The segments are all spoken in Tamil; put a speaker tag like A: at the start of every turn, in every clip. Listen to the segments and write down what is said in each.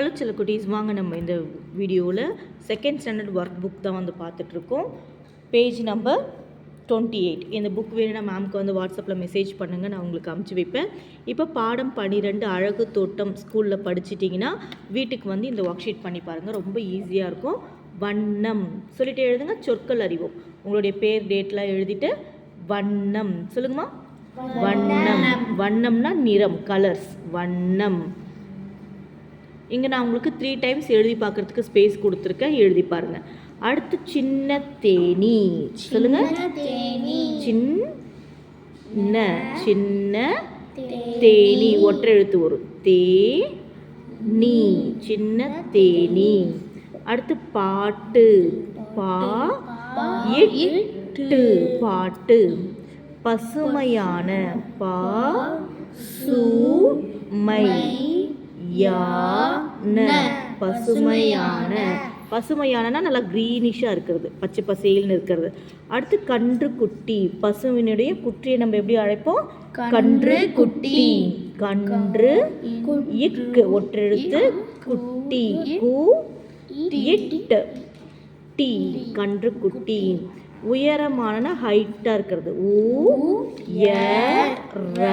A: ஹலோ சில குட்டீஸ் வாங்க நம்ம இந்த வீடியோவில் செகண்ட் ஸ்டாண்டர்ட் ஒர்க் புக் தான் வந்து பார்த்துட்ருக்கோம். பேஜ் நம்பர் டுவெண்ட்டி எயிட் இந்த புக் வேணும்னா மேம்க்கு வந்து வாட்ஸ்அப்பில் மெசேஜ் பண்ணுங்கள் நான் உங்களுக்கு அமுச்சு வைப்பேன். இப்போ பாடம் பன்னிரெண்டு அழகு தோட்டம் ஸ்கூலில் படிச்சிட்டிங்கன்னா வீட்டுக்கு வந்து இந்த ஒர்க் ஷீட் பண்ணி பாருங்கள் ரொம்ப ஈஸியாக இருக்கும். வண்ணம். சொல்லிட்டு எழுதுங்க சொற்கள் அறிவோம். உங்களுடைய பேர் டேட்லாம் எழுதிட்டு வண்ணம். சொல்லுங்கம்மா. வண்ணம். வண்ணம்னா நிறம் கலர்ஸ் வண்ணம். இங்கே நான் உங்களுக்கு த்ரீ டைம்ஸ் எழுதி பார்க்குறதுக்கு ஸ்பேஸ் கொடுத்துருக்கேன். எழுதி பாருங்க. அடுத்து சின்ன தேனி. சொல்லுங்க. சின்ன சின்ன தேனி. ஒற்றை எழுத்து வரும் தே நீ. சின்ன தேனி. அடுத்து பாட்டு. பா இட்டு. பாட்டு. பசுமையான பா சு மை. யான பசுமையான. பசுமையானனா நல்லா க்ரீனிஷாக இருக்கிறது. பச்சை பசேல்னு இருக்கிறது. அடுத்து கன்று குட்டி பசுவினுடைய குட்டியை நம்ம எப்படி அழைப்போம்? கன்று குட்டி கன்று இக்கு ஒற்றெழுத்து குட்டி கு இட்டு. டி கன்று குட்டி உயரமான ஹைட்டாக இருக்கிறது. ஊ ய ர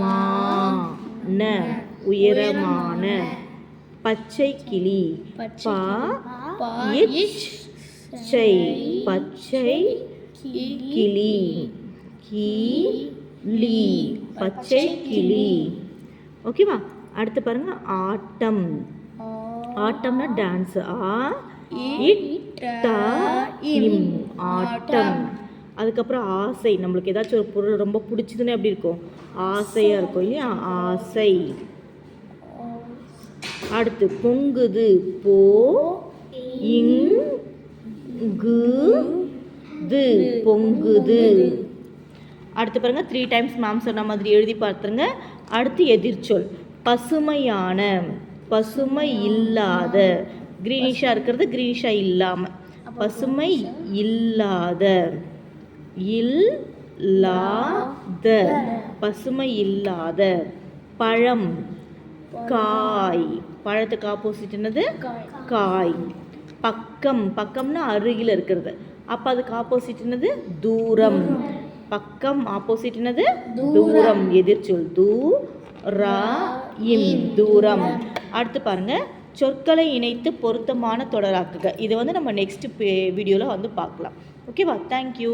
A: மா ந. உயரமான பச்சை கிளி. பா இச் சை பச்சை கிளி. கிளி பச்சை கிளி. ஓகேவா அடுத்து பாருங்க ஆட்டம். ஆட்டம்னா டான்ஸ் ஆ இம். ஆட்டம். அதுக்கப்புறம் ஆசை. நம்மளுக்கு ஏதாச்சும் ஒரு பொருள் ரொம்ப பிடிச்சதுன்னா எப்படி இருக்கும்? ஆசையாக இருக்கும் இல்லையா? ஆசை. அடுத்து பொங்குது போ இங்கு து பொங்குது. அடுத்து பாருங்க த்ரீ டைம்ஸ் மேம் சொன்ன மாதிரி எழுதி பார்த்துருங்க. அடுத்து எதிர்ச்சொல் பசுமையான பசுமை இல்லாத. க்ரீனிஷாக இருக்கிறது க்ரீனிஷாக இல்லாமல் பசுமை இல்லாத இல்லாத. பசுமை இல்லாத பழம் காய். பழத்துக்கு ஆப்போசிட் என்னது? காய். பக்கம் பக்கம்னா அருகில் இருக்கிறது. அப்போ அதுக்கு ஆப்போசிட் என்னது? தூரம். பக்கம் ஆப்போசிட் என்னது? தூரம். எதிர்ச்சொல் தூ ரா இம் தூரம். அடுத்து பாருங்க. சொற்களை இணைத்து பொருத்தமான தொடராக்குக. இதை வந்து நம்ம நெக்ஸ்ட் வீடியோவில் வந்து பார்க்கலாம். ஓகேவா தேங்க்யூ